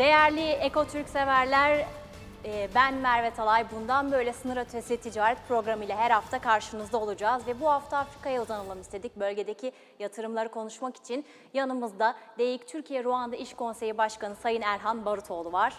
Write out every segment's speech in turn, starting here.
Değerli Ekotürk severler, e, ben Merve Talay. Bundan böyle sınır ötesi ticaret programı ile her hafta karşınızda olacağız. Ve bu hafta Afrika'ya uzanalım istedik. Bölgedeki yatırımları konuşmak için yanımızda DEİK Türkiye Ruanda İş Konseyi Başkanı Sayın Erhan Barutoğlu var.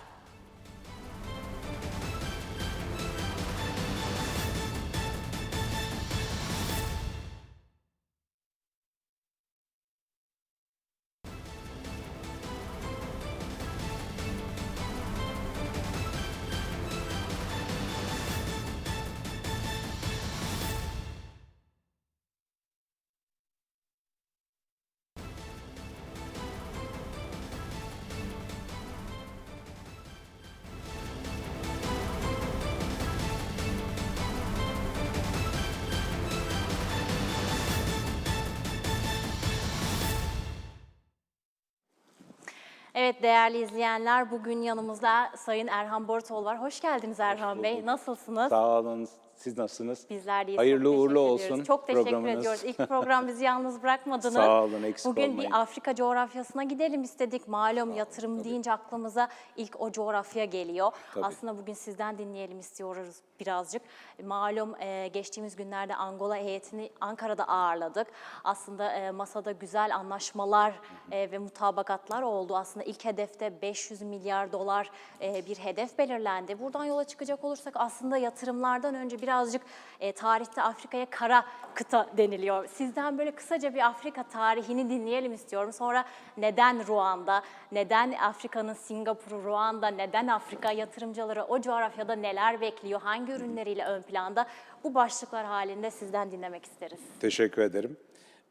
Evet değerli izleyenler bugün yanımızda Sayın Erhan Barutoğlu var. Hoş geldiniz Erhan Bey. bulduk. Nasılsınız? Sağ olun. Siz nasılsınız? Bizler de. Hayırlı uğurlu olsun ediyoruz. Çok teşekkür programınız. ediyoruz. İlk program bizi yalnız bırakmadınız. Sağ olun, eksik Bugün olmayın. bir Afrika coğrafyasına gidelim istedik. Malum yatırım deyince aklımıza ilk o coğrafya geliyor. Tabii. Aslında bugün sizden dinleyelim istiyoruz birazcık. Malum e, geçtiğimiz günlerde Angola heyetini Ankara'da ağırladık. Aslında e, masada güzel anlaşmalar e, ve mutabakatlar oldu. Aslında ilk hedefte 500 milyar dolar bir hedef belirlendi. Buradan yola çıkacak olursak aslında yatırımlardan önce birazcık e, tarihte Afrika'ya kara kıta deniliyor. Sizden böyle kısaca bir Afrika tarihini dinleyelim istiyorum. Sonra neden Ruanda, neden Afrika'nın Singapur'u, Ruanda, neden Afrika yatırımcıları o coğrafyada neler bekliyor, hangi ürünleriyle ön planda bu başlıklar halinde sizden dinlemek isteriz. Teşekkür ederim.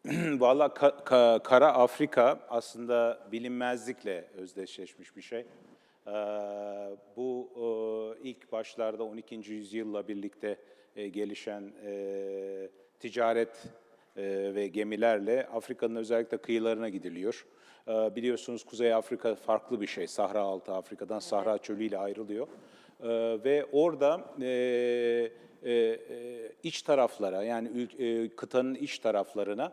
Valla ka- ka- Kara Afrika aslında bilinmezlikle özdeşleşmiş bir şey. Ee, bu e, ilk başlarda 12. yüzyılla birlikte e, gelişen e, ticaret ve gemilerle Afrika'nın özellikle kıyılarına gidiliyor. Ee, biliyorsunuz Kuzey Afrika farklı bir şey. Sahra altı Afrika'dan Sahra çölü ile ayrılıyor. Ee, ve orada iç taraflara yani kıtanın iç taraflarına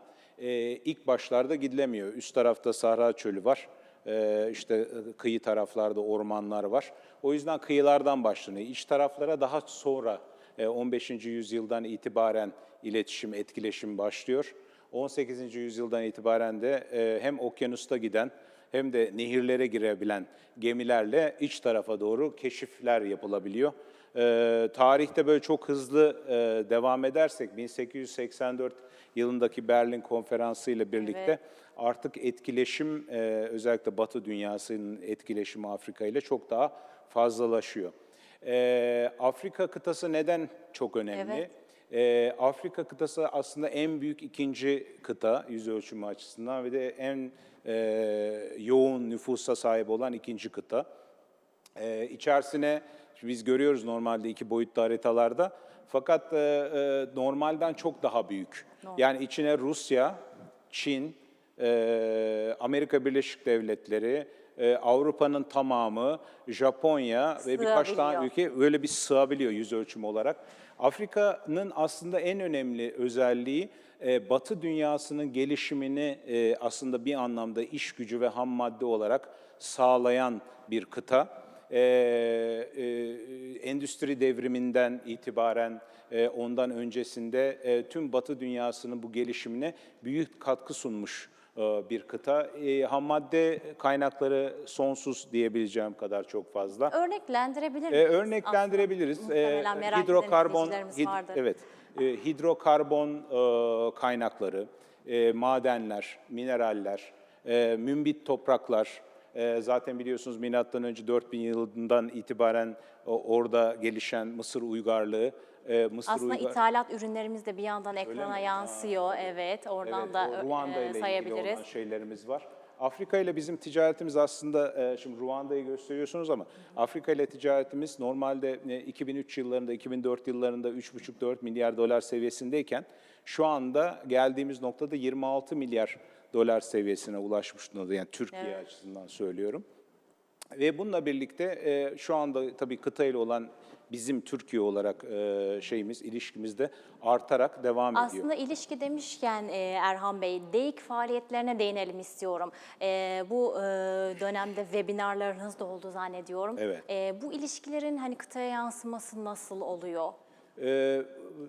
ilk başlarda gidilemiyor. Üst tarafta Sahra Çölü var. E, işte e, kıyı taraflarda ormanlar var. O yüzden kıyılardan başlanıyor. İç taraflara daha sonra e, 15. yüzyıldan itibaren iletişim, etkileşim başlıyor. 18. yüzyıldan itibaren de e, hem okyanusta giden hem de nehirlere girebilen gemilerle iç tarafa doğru keşifler yapılabiliyor. Ee, tarihte böyle çok hızlı e, devam edersek 1884 yılındaki Berlin Konferansı ile birlikte Evet. artık etkileşim e, özellikle Batı dünyasının etkileşimi Afrika ile çok daha fazlalaşıyor. Ee, Afrika kıtası neden çok önemli? Evet. Ee, Afrika kıtası aslında en büyük ikinci kıta yüz ölçümü açısından ve de en e, yoğun nüfusa sahip olan ikinci kıta. Ee, içerisine biz görüyoruz normalde iki boyutlu haritalarda fakat e, e, normalden çok daha büyük. Yani içine Rusya, Çin, e, Amerika Birleşik Devletleri, e, Avrupa'nın tamamı, Japonya ve birkaç tane ülke böyle bir sığabiliyor yüz ölçümü olarak. Afrika'nın aslında en önemli özelliği e, Batı dünyasının gelişimini e, aslında bir anlamda iş gücü ve ham madde olarak sağlayan bir kıta. E, e, endüstri devriminden itibaren e, ondan öncesinde e, tüm Batı dünyasının bu gelişimine büyük katkı sunmuş e, bir kıta. E, ham madde kaynakları sonsuz diyebileceğim kadar çok fazla. Örneklendirebilir E, misiniz? örneklendirebiliriz. Aslında E, hidrokarbon, hid- evet, e, hidrokarbon e, kaynakları, e, madenler, mineraller, e, mümbit topraklar. E, zaten biliyorsunuz milattan önce 4000 yılından itibaren orada gelişen Mısır uygarlığı, e, Mısır Aslında uygar- ithalat ürünlerimiz de bir yandan ekrana yansıyor. evet, oradan Evet, da e, Ruanda ile ilgili sayabiliriz. olan şeylerimiz var. Afrika ile bizim ticaretimiz aslında, e, şimdi Ruanda'yı gösteriyorsunuz ama Afrika ile ticaretimiz normalde e, 2003 yıllarında, 2004 yıllarında 3,5-4 milyar dolar seviyesindeyken şu anda geldiğimiz noktada 26 milyar dolar seviyesine ulaşmış durumda. Yani Türkiye açısından söylüyorum. Ve bununla birlikte e, şu anda tabii kıtayla olan bizim Türkiye olarak e, şeyimiz, ilişkimiz de artarak devam ediyor. Aslında ilişki demişken e, Erhan Bey, DEİK faaliyetlerine değinelim istiyorum. E, bu e, dönemde webinarlarınız da oldu zannediyorum. Evet. E, bu ilişkilerin hani kıtaya yansıması nasıl oluyor? Ee,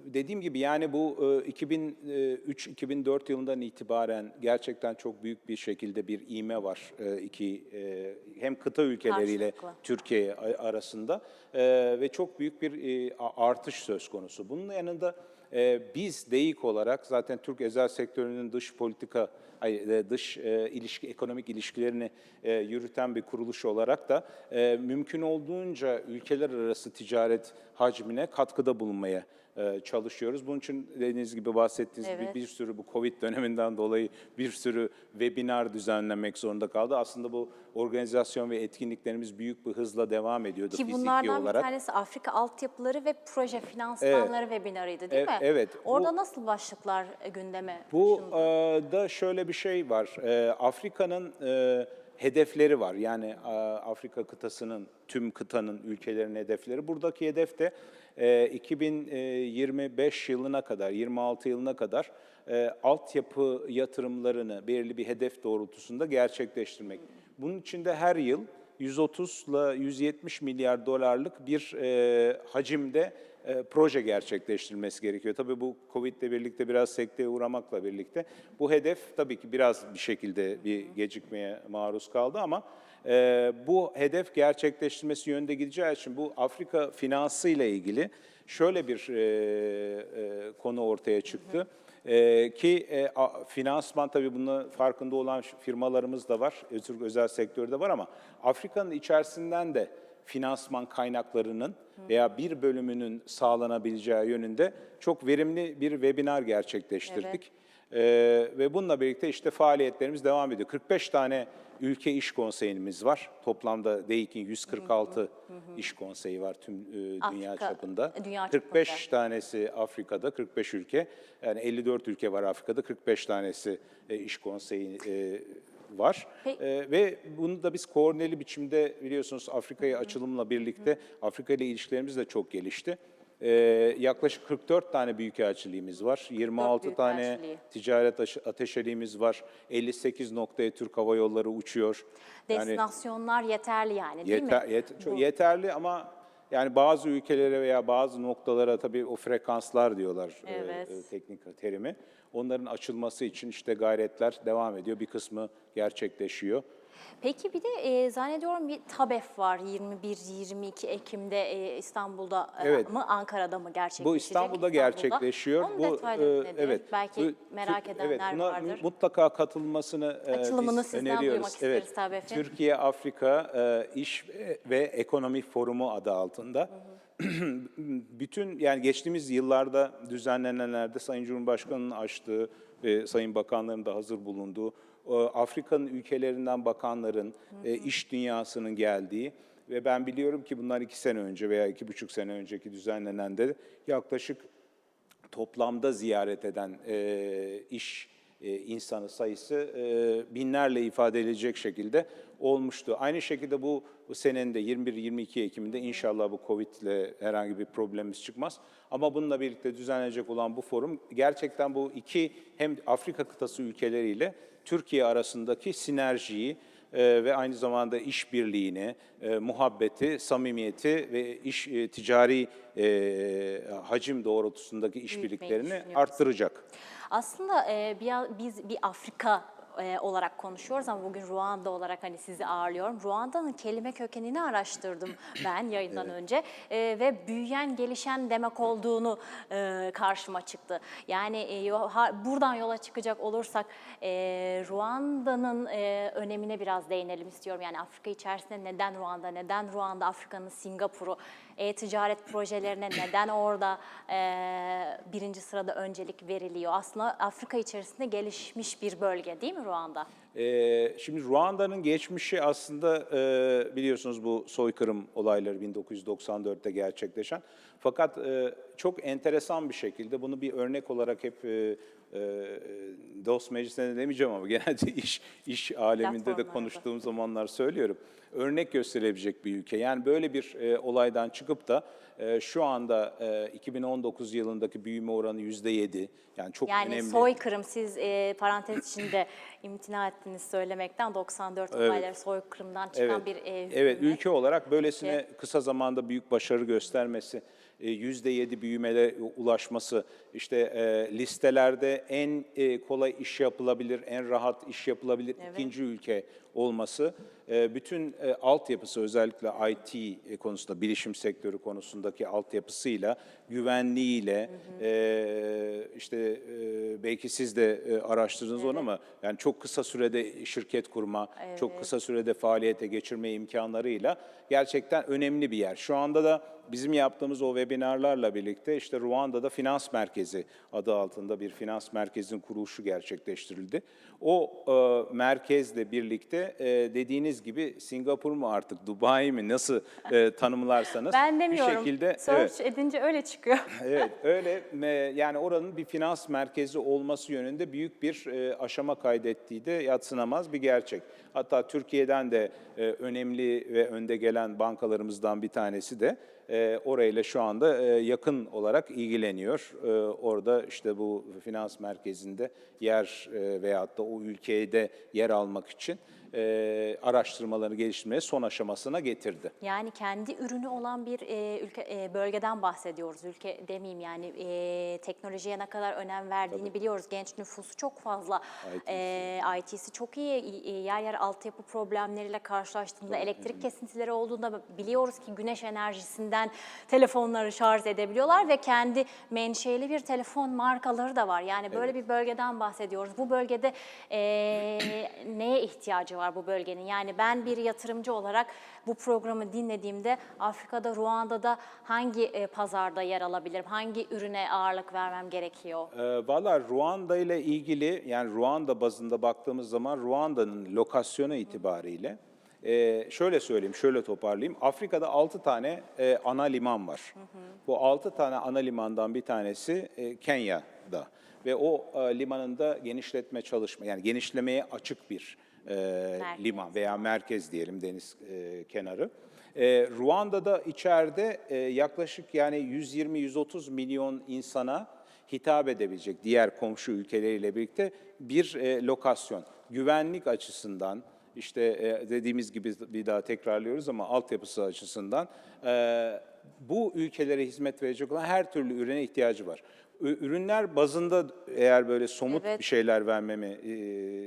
dediğim gibi yani bu e, 2003-2004 yılından itibaren gerçekten çok büyük bir şekilde bir iğme var e, iki e, hem kıta ülkeleriyle Karşılıklı. Türkiye arasında E, ve çok büyük bir e, artış söz konusu. Bunun yanında e, biz DEİK olarak zaten Türk özel sektörünün dış politika, e, dış e, ilişki, ekonomik ilişkilerini e, yürüten bir kuruluş olarak da e, mümkün olduğunca ülkeler arası ticaret hacmine katkıda bulunmaya çalışıyoruz. Bunun için dediğiniz gibi bahsettiğiniz Evet. gibi bir sürü bu Covid döneminden dolayı bir sürü webinar düzenlemek zorunda kaldı. Aslında bu organizasyon ve etkinliklerimiz büyük bir hızla devam ediyordu Ki fiziki bunlardan olarak. bir tanesi Afrika altyapıları ve proje finansmanları webinarıydı değil E- mi? evet. Orada Bu- nasıl başlıklar e, gündeme Bu e, da şöyle bir şey var. E, Afrika'nın e, hedefleri var. Yani e, Afrika kıtasının, tüm kıtanın, ülkelerin hedefleri. Buradaki hedef de e, 2025 yılına kadar, 26 yılına kadar e, altyapı yatırımlarını belirli bir hedef doğrultusunda gerçekleştirmek. Bunun için de her yıl 130 ile 170 milyar dolarlık bir e, hacimde e, proje gerçekleştirilmesi gerekiyor. Tabii bu Covid ile birlikte biraz sekteye uğramakla birlikte bu hedef tabii ki biraz bir şekilde bir gecikmeye maruz kaldı ama e, bu hedef gerçekleştirilmesi yönünde gideceği için bu Afrika finansı ile ilgili şöyle bir e, e, konu ortaya çıktı. Ee, ki e, a- finansman tabii bunun farkında olan firmalarımız da var, e, Türk özel sektörde var ama Afrika'nın içerisinden de finansman kaynaklarının veya bir bölümünün sağlanabileceği yönünde çok verimli bir webinar gerçekleştirdik. Ee, ve bununla birlikte işte faaliyetlerimiz devam ediyor. 45 tane ülke iş konseyimiz var. Toplamda DEİK'in 146 iş konseyi var tüm e, dünya Afrika- çapında. dünya 45 çapında. tanesi Afrika'da, 45 ülke. Yani 54 ülke var Afrika'da, 45 tanesi e, iş konseyi e, var. E, ve bunu da biz koordineli biçimde biliyorsunuz Afrika'ya açılımla birlikte Afrika ile ilişkilerimiz de çok gelişti. E, yaklaşık 44 tane büyükelçiliğimiz var. 26 tane ticaret ateşeliğimiz var. 58 noktaya Türk Hava Yolları uçuyor. Yani- Destinasyonlar yeterli yani değil Yeter, mi? yet- çok yeterli ama yani bazı ülkelere veya bazı noktalara tabii o frekanslar diyorlar e, Evet. e, teknik terimi. Onların açılması için işte gayretler devam ediyor. Bir kısmı gerçekleşiyor. Peki bir de e, zannediyorum bir TABEF var 21-22 Ekim'de e, İstanbul'da Evet. mı Ankara'da mı gerçekleşecek? Bu İstanbul'da gerçekleşiyor. Onun Bu detayları e, evet. Belki Bu- merak edenler evet, buna vardır. mutlaka katılmasını e, Açılımını biz öneriyoruz. isteriz TABEF'in. Türkiye Afrika e, İş ve Ekonomi Forumu adı altında. Bütün yani geçtiğimiz yıllarda düzenlenenlerde Sayın Cumhurbaşkanı'nın açtığı ve Sayın Bakanların da hazır bulunduğu Afrika'nın ülkelerinden bakanların, e, iş dünyasının geldiği ve ben biliyorum ki bunlar iki sene önce veya iki buçuk sene önceki düzenlenen de yaklaşık toplamda ziyaret eden e, iş e, insanı sayısı e, binlerle ifade edilecek şekilde olmuştu. Aynı şekilde bu, bu senenin de 21-22 Ekim'inde inşallah bu Covid ile herhangi bir problemimiz çıkmaz. Ama bununla birlikte düzenlenecek olan bu forum gerçekten bu iki hem Afrika kıtası ülkeleriyle Türkiye arasındaki sinerjiyi, e, ve aynı zamanda işbirliğini, e, muhabbeti, samimiyeti ve iş e, ticari e, hacim doğrultusundaki işbirliklerini arttıracak. Aslında e, bir, biz bir Afrika e, olarak konuşuyoruz ama bugün Ruanda olarak hani sizi ağırlıyorum. Ruanda'nın kelime kökenini araştırdım ben yayından önce E, ve büyüyen, gelişen demek olduğunu e, karşıma çıktı. Yani e, ha- buradan yola çıkacak olursak e, Ruanda'nın e, önemine biraz değinelim istiyorum. Yani Afrika içerisinde neden Ruanda, neden Ruanda Afrika'nın Singapur'u, e-ticaret projelerine neden orada e, birinci sırada öncelik veriliyor? Aslında Afrika içerisinde gelişmiş bir bölge değil mi Ruanda? Ee, şimdi Ruanda'nın geçmişi aslında e, biliyorsunuz bu soykırım olayları 1994'te gerçekleşen. Fakat e, çok enteresan bir şekilde bunu bir örnek olarak hep e, e, dost meclisinde demeyeceğim ama genelde iş iş aleminde de konuştuğum zamanlar söylüyorum. Örnek gösterebilecek bir ülke. Yani böyle bir e, olaydan çıkıp da e, şu anda e, 2019 yılındaki büyüme oranı yüzde yedi. Yani çok Yani önemli. soykırım siz e, parantez içinde imtina ettiniz söylemekten 94 olayları soykırımdan çıkan Evet. bir e, Evet, ülke olarak böylesine kısa zamanda büyük başarı göstermesi, e, yüzde yedi büyümele ulaşması, işte e, listelerde en e, kolay iş yapılabilir, en rahat iş yapılabilir ikinci ülke olması, e, bütün e, altyapısı özellikle IT konusunda, bilişim sektörü konusundaki altyapısıyla, güvenliğiyle, e, işte e, belki siz de e, araştırdınız onu ama yani çok kısa sürede şirket kurma, çok kısa sürede faaliyete geçirme imkanlarıyla gerçekten önemli bir yer. Şu anda da bizim yaptığımız o webinarlarla birlikte işte Ruanda'da finans merkezi adı altında bir finans merkezinin kuruluşu gerçekleştirildi. O e, merkezle birlikte e, dediğiniz gibi Singapur mu artık Dubai mi nasıl e, tanımlarsanız Ben demiyorum. bir şekilde Search edince öyle çıkıyor. Evet, öyle e, yani oranın bir finans merkezi olması yönünde büyük bir e, aşama kaydettiği de yatsınamaz bir gerçek. Hatta Türkiye'den de e, önemli ve önde gelen bankalarımızdan bir tanesi de e, orayla şu anda e, yakın olarak ilgileniyor. E, orada işte bu finans merkezinde yer e, veyahut da o ülkede yer almak için e, araştırmalarını geliştirmeye son aşamasına getirdi. Yani kendi ürünü olan bir e, ülke e, bölgeden bahsediyoruz. Ülke demeyeyim yani e, teknolojiye ne kadar önem verdiğini biliyoruz. Genç nüfusu çok fazla. IT'si. E, IT'si çok iyi. E, yer yer altyapı problemleriyle karşılaştığında, elektrik kesintileri olduğunda biliyoruz ki güneş enerjisinden telefonları şarj edebiliyorlar ve kendi menşeli bir telefon markaları da var. Yani böyle bir bölgeden bahsediyoruz. Bu bölgede e, neye ihtiyacı var bu bölgenin? Yani ben bir yatırımcı olarak bu programı dinlediğimde Afrika'da, Ruanda'da hangi e, pazarda yer alabilirim? Hangi ürüne ağırlık vermem gerekiyor? E, Valla Ruanda ile ilgili yani Ruanda bazında baktığımız zaman Ruanda'nın lokasyonu itibariyle e, şöyle söyleyeyim, şöyle toparlayayım. Afrika'da 6 tane e, ana liman var. Bu 6 tane ana limandan bir tanesi e, Kenya'da ve o e, limanında genişletme çalışma yani genişlemeye açık bir e, Merkez. liman veya merkez diyelim deniz e, kenarı. E, Ruanda'da içeride e, yaklaşık yani 120-130 milyon insana hitap edebilecek diğer komşu ülkeleriyle birlikte bir e, lokasyon. Güvenlik açısından, işte e, dediğimiz gibi bir daha tekrarlıyoruz ama altyapısı açısından e, bu ülkelere hizmet verecek olan her türlü ürüne ihtiyacı var. Ürünler bazında eğer böyle somut Evet. bir şeyler vermemi e,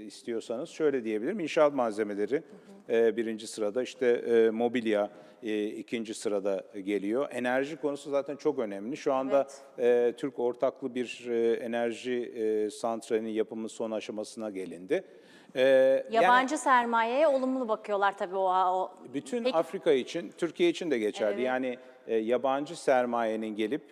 istiyorsanız şöyle diyebilirim. İnşaat malzemeleri e, birinci sırada, işte e, mobilya e, ikinci sırada geliyor. Enerji konusu zaten çok önemli. Şu anda e, Türk ortaklı bir e, enerji e, santralinin yapımı son aşamasına gelindi. E, yani- Yabancı sermayeye olumlu bakıyorlar tabii o. o. bütün Peki- Afrika için, Türkiye için de geçerli. Yani e, yabancı sermayenin gelip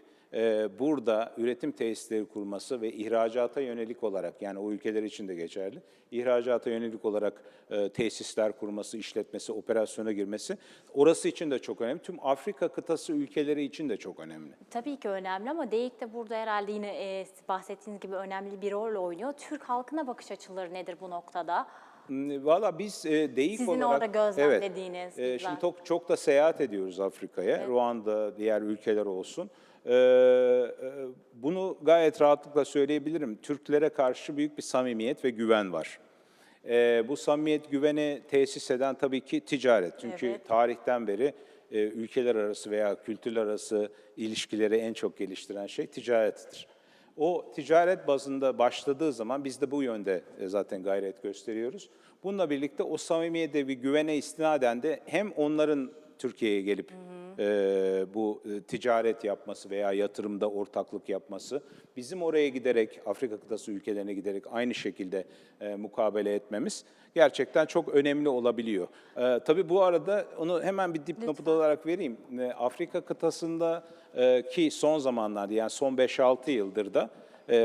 burada üretim tesisleri kurması ve ihracata yönelik olarak, yani o ülkeler için de geçerli, ihracata yönelik olarak e, tesisler kurması, işletmesi, operasyona girmesi orası için de çok önemli. Tüm Afrika kıtası ülkeleri için de çok önemli. Tabii ki önemli ama DEİK de burada herhalde yine e, bahsettiğiniz gibi önemli bir rol oynuyor. Türk halkına bakış açıları nedir bu noktada? Valla biz e, DEİK Sizin olarak... orada gözlemlediğiniz, Evet, e, şimdi çok, çok da seyahat ediyoruz Afrika'ya. Ruanda, diğer ülkeler olsun. E, e, bunu gayet rahatlıkla söyleyebilirim. Türklere karşı büyük bir samimiyet ve güven var. E, bu samimiyet güveni tesis eden tabii ki ticaret. Çünkü Evet. tarihten beri e, ülkeler arası veya kültürler arası ilişkileri en çok geliştiren şey ticarettir. O ticaret bazında başladığı zaman biz de bu yönde e, zaten gayret gösteriyoruz. Bununla birlikte o samimiyete bir güvene istinaden de hem onların Türkiye'ye gelip e, bu e, ticaret yapması veya yatırımda ortaklık yapması, bizim oraya giderek, Afrika kıtası ülkelerine giderek aynı şekilde e, mukabele etmemiz gerçekten çok önemli olabiliyor. E, tabii bu arada onu hemen bir dipnot olarak vereyim. E, Afrika kıtasında e, ki son zamanlarda yani son 5-6 yıldır da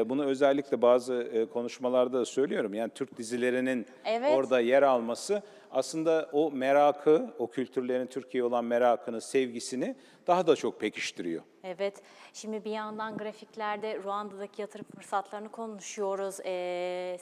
bunu özellikle bazı e, konuşmalarda da söylüyorum. Yani Türk dizilerinin Evet. orada yer alması aslında o merakı, o kültürlerin Türkiye'ye olan merakını, sevgisini daha da çok pekiştiriyor. Evet, şimdi bir yandan grafiklerde Ruanda'daki yatırım fırsatlarını konuşuyoruz. Ee,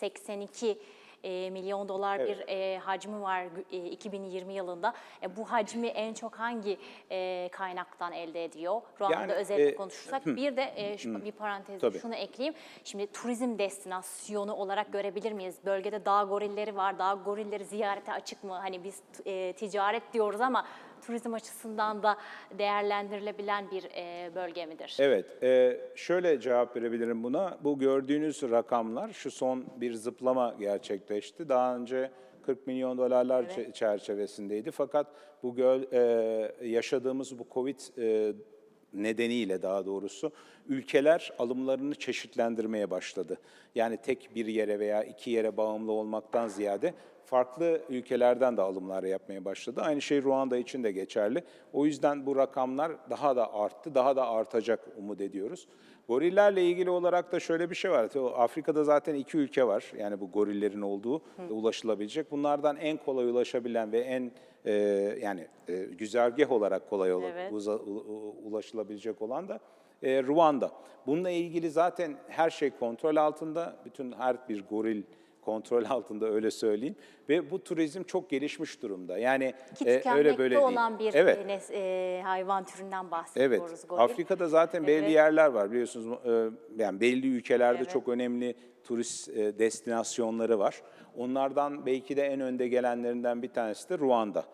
82 e, milyon dolar bir e, hacmi var e, 2020 yılında. E, bu hacmi en çok hangi e, kaynaktan elde ediyor? Ruanda Yani, özellikle e, konuşursak. Bir de e, şu, bir parantez Tabii. şunu ekleyeyim. Şimdi turizm destinasyonu olarak görebilir miyiz? Bölgede dağ gorilleri var. Dağ gorilleri ziyarete açık mı? Hani biz e, ticaret diyoruz ama turizm açısından da değerlendirilebilen bir e, bölge midir? Evet, e, şöyle cevap verebilirim buna. Bu gördüğünüz rakamlar, şu son bir zıplama gerçekleşti. Daha önce 40 milyon dolarlar çe- çerçevesindeydi. Fakat bu göl, e, yaşadığımız bu Covid e, nedeniyle daha doğrusu ülkeler alımlarını çeşitlendirmeye başladı. Yani tek bir yere veya iki yere bağımlı olmaktan ziyade farklı ülkelerden de alımlar yapmaya başladı. Aynı şey Ruanda için de geçerli. O yüzden bu rakamlar daha da arttı, daha da artacak umut ediyoruz. Gorillerle ilgili olarak da şöyle bir şey var. Afrika'da zaten iki ülke var. Yani bu gorillerin olduğu ulaşılabilecek. Bunlardan en kolay ulaşabilen ve en e, yani e, güzergah olarak kolay olarak Evet. uza- u- ulaşılabilecek olan da e, Ruanda. Bununla ilgili zaten her şey kontrol altında. Bütün her bir goril kontrol altında öyle söyleyeyim. Ve bu turizm çok gelişmiş durumda. Yani Ki e, öyle böyle değil. olan bir Evet. e, e, hayvan türünden Evet. bahsediyoruz. goril. Afrika'da zaten belli Evet. yerler var biliyorsunuz. e, Yani belli ülkelerde Evet. çok önemli turist e, destinasyonları var. Onlardan belki de en önde gelenlerinden bir tanesi de Ruanda.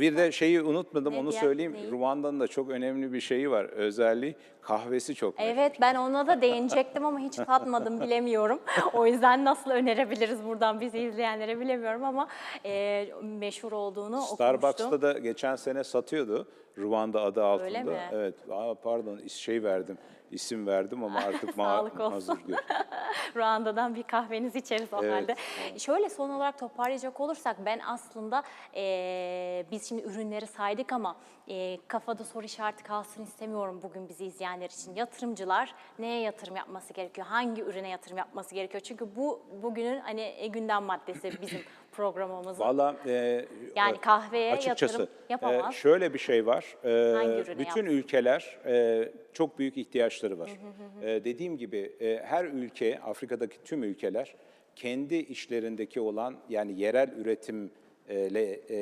bir de şeyi unutmadım onu söyleyeyim. Ruanda'nın da çok önemli bir şeyi var. Özelliği kahvesi çok meşhur. Evet ben ona da değinecektim ama hiç tatmadım bilemiyorum. O yüzden nasıl önerebiliriz buradan bizi izleyenlere bilemiyorum ama e, meşhur olduğunu okumuştum. Starbucks'ta da geçen sene satıyordu. Ruanda adı altında. Öyle mi? Evet. Aa, pardon şey verdim. isim verdim ama artık Sağlık ma- olsun. mazur gör. Ruanda'dan bir kahvenizi içeriz o Evet, halde. Şöyle son olarak toparlayacak olursak ben aslında e, biz şimdi ürünleri saydık ama e, kafada soru işareti kalsın istemiyorum bugün bizi izleyenler için. Yatırımcılar neye yatırım yapması gerekiyor? Hangi ürüne yatırım yapması gerekiyor? Çünkü bu bugünün hani e, gündem maddesi bizim programımızın. Valla e, Yani e, kahveye açıkçası, yatırım yapamaz. e, şöyle bir şey var. E, Hangi ürüne bütün yapsın? ülkeler e, çok büyük ihtiyaçları var. E, dediğim gibi e, her ülke, Afrika'daki tüm ülkeler kendi işlerindeki olan yani yerel üretim ile e,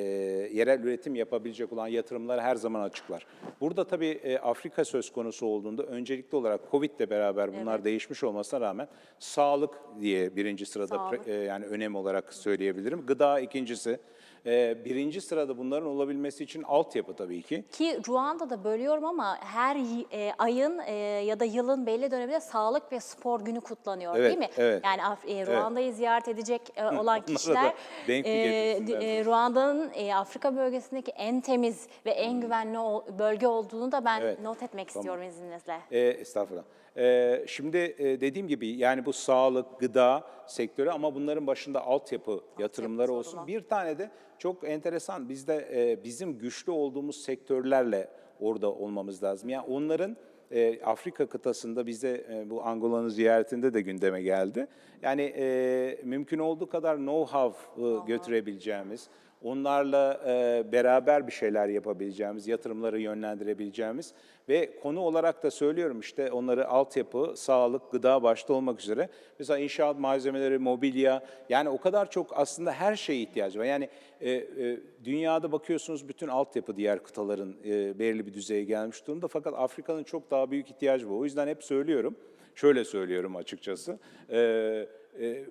yerel üretim yapabilecek olan yatırımları her zaman açıklar. Burada tabii e, Afrika söz konusu olduğunda öncelikli olarak Covid ile beraber bunlar değişmiş olmasına rağmen sağlık diye birinci sırada Sağlık. pre- e, yani önem olarak söyleyebilirim. Gıda ikincisi. E, birinci sırada bunların olabilmesi için altyapı tabii ki. Ki Ruanda'da bölüyorum ama her e, ayın e, ya da yılın belli döneminde sağlık ve spor günü kutlanıyor Evet, değil mi? evet. Yani e, Ruanda'yı ziyaret edecek e, olan kişiler e, e, Ruanda'nın e, Afrika bölgesindeki en temiz ve en güvenli ol- bölge olduğunu da ben Hmm. Evet, not etmek istiyorum izninizle. E, estağfurullah. E, şimdi e, dediğim gibi yani bu sağlık, gıda sektörü ama bunların başında altyapı yatırımları olsun. Bir tane de çok enteresan bizde e, bizim güçlü olduğumuz sektörlerle orada olmamız lazım. Yani onların e, Afrika kıtasında bize e, bu Angola'nın ziyaretinde de gündeme geldi. Yani e, mümkün olduğu kadar know-how e, götürebileceğimiz, onlarla e, beraber bir şeyler yapabileceğimiz, yatırımları yönlendirebileceğimiz ve konu olarak da söylüyorum işte onları altyapı, sağlık, gıda başta olmak üzere mesela inşaat malzemeleri, mobilya yani o kadar çok aslında her şeye ihtiyacı var. Yani e, e, dünyada bakıyorsunuz bütün altyapı diğer kıtaların e, belirli bir düzeye gelmiş durumda fakat Afrika'nın çok daha büyük ihtiyacı var. O yüzden hep söylüyorum, şöyle söylüyorum açıkçası. E,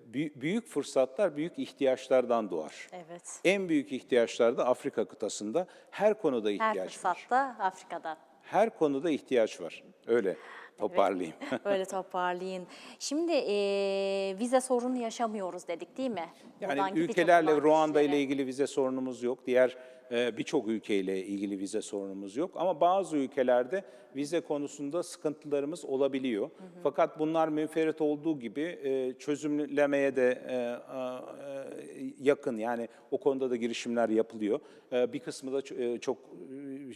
büyük, büyük fırsatlar büyük ihtiyaçlardan doğar. Evet. En büyük ihtiyaçlar da Afrika kıtasında her konuda Her ihtiyaç var. fırsatta Afrika'da. Her konuda ihtiyaç var. Öyle toparlayayım. Böyle toparlayın. Şimdi e, vize sorunu yaşamıyoruz dedik değil mi? Buradan Yani gidecek ülkelerle Ruanda ile ilgili vize sorunumuz yok. Diğer e, birçok ülkeyle ilgili vize sorunumuz yok. Ama bazı ülkelerde vize konusunda sıkıntılarımız olabiliyor. Fakat bunlar münferit olduğu gibi e, çözümlemeye de e, e, yakın. Yani o konuda da girişimler yapılıyor. Bir kısmı da çok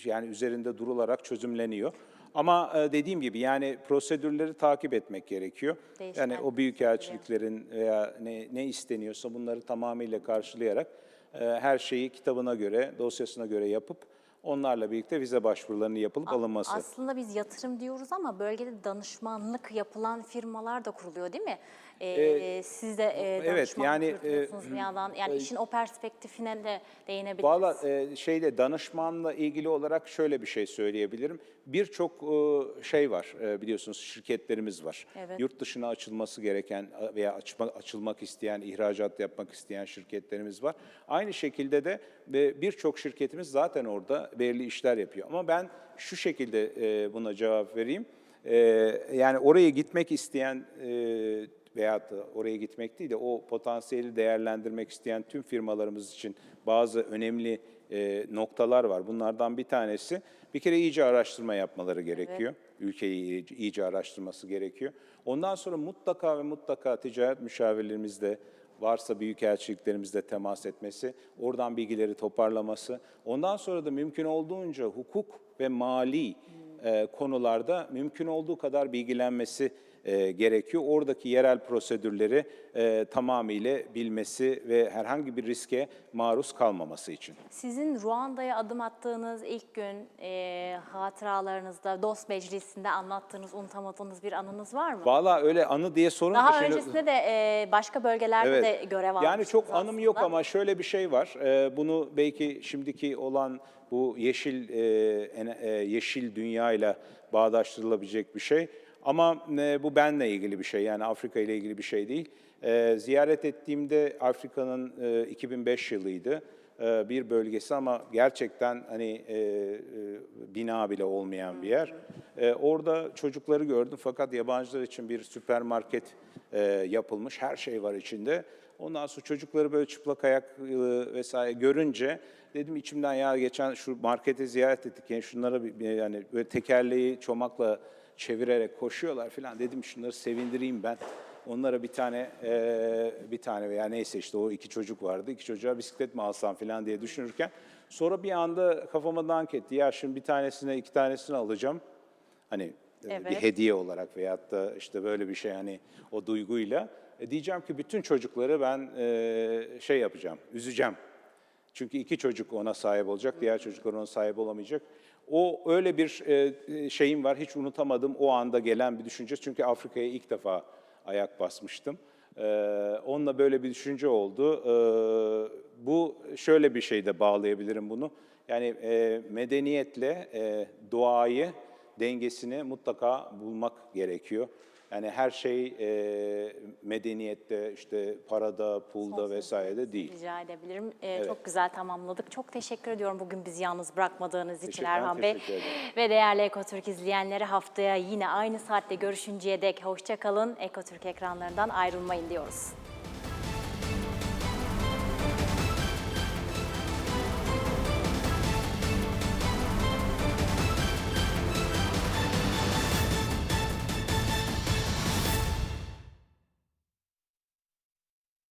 yani üzerinde durularak çözümleniyor. Ama dediğim gibi yani prosedürleri takip etmek gerekiyor. Değişken Yani o büyükelçiliklerin veya ne, ne isteniyorsa bunları tamamıyla karşılayarak her şeyi kitabına göre, dosyasına göre yapıp onlarla birlikte vize başvurularının yapılıp alınması. Aslında biz yatırım diyoruz ama bölgede danışmanlık yapılan firmalar da kuruluyor değil mi? Ee, siz de e, evet, yani, yürütüyorsunuz e, bir yandan. Yani işin o perspektifine de değinebiliriz. Valla e, şeyde danışmanla ilgili olarak şöyle bir şey söyleyebilirim. Birçok e, şey var e, biliyorsunuz şirketlerimiz var. Evet. Yurt dışına açılması gereken e, veya açma, açılmak isteyen, ihracat yapmak isteyen şirketlerimiz var. Aynı şekilde de birçok şirketimiz zaten orada belirli işler yapıyor. Ama ben şu şekilde buna cevap vereyim. Yani oraya gitmek isteyen veyahut da oraya gitmek değil de o potansiyeli değerlendirmek isteyen tüm firmalarımız için bazı önemli noktalar var. Bunlardan bir tanesi bir kere iyice araştırma yapmaları gerekiyor. Ülkeyi iyice, araştırması gerekiyor. Ondan sonra mutlaka ve mutlaka ticaret müşavirlerimizle varsa büyükelçiliklerimizle temas etmesi, oradan bilgileri toparlaması. Ondan sonra da mümkün olduğunca hukuk ve mali e, konularda mümkün olduğu kadar bilgilenmesi e, gerekiyor. Oradaki yerel prosedürleri e, tamamıyla bilmesi ve herhangi bir riske maruz kalmaması için. Sizin Ruanda'ya adım attığınız ilk gün e, hatıralarınızda, dost meclisinde anlattığınız, unutamadığınız bir anınız var mı? Valla öyle anı diye sorunca Daha şimdi- öncesinde de e, başka bölgelerde de görev almışsınız Yani çok anım yok aslında. ama şöyle bir şey var. Ee, bunu belki şimdiki olan bu yeşil e, e, yeşil dünyayla bağdaştırılabilecek bir şey. Ama e, bu benle ilgili bir şey. Yani Afrika ile ilgili bir şey değil. E, ziyaret ettiğimde Afrika'nın e, 2005 yılıydı. E, bir bölgesi ama gerçekten hani bina bile olmayan bir yer. Orada çocukları gördüm fakat yabancılar için bir süpermarket yapılmış. Her şey var içinde. Ondan sonra çocukları böyle çıplak ayak e, vesaire görünce dedim içimden ya geçen şu markete ziyaret ettik yani şunlara bir- yani böyle tekerleği çomakla çevirerek koşuyorlar falan dedim şunları sevindireyim ben. Onlara bir tane e, bir tane veya neyse işte o iki çocuk vardı. iki çocuğa bisiklet mi alsam falan diye düşünürken sonra bir anda kafama dank etti. Ya şimdi bir tanesine iki tanesini alacağım. Hani e, bir Evet. hediye olarak veyahut da işte böyle bir şey hani o duyguyla e, diyeceğim ki bütün çocukları ben e, şey yapacağım, üzeceğim. Çünkü iki çocuk ona sahip olacak, diğer çocuklar ona sahip olamayacak. O öyle bir e, şeyim var, hiç unutamadığım o anda gelen bir düşünce. Çünkü Afrika'ya ilk defa ayak basmıştım. E, onunla böyle bir düşünce oldu. E, bu şöyle bir şeyde bağlayabilirim bunu. Yani e, medeniyetle e, doğayı dengesini mutlaka bulmak gerekiyor. Yani her şey e, medeniyette, işte parada, pulda vesairede değil. Rica edebilirim. Ee, Çok güzel tamamladık. Çok teşekkür ediyorum bugün bizi yalnız bırakmadığınız için Erhan Bey. teşekkür ederim. Ve değerli Ekotürk izleyenleri haftaya yine aynı saatte görüşünceye dek hoşça kalın. Ekotürk ekranlarından ayrılmayın diyoruz.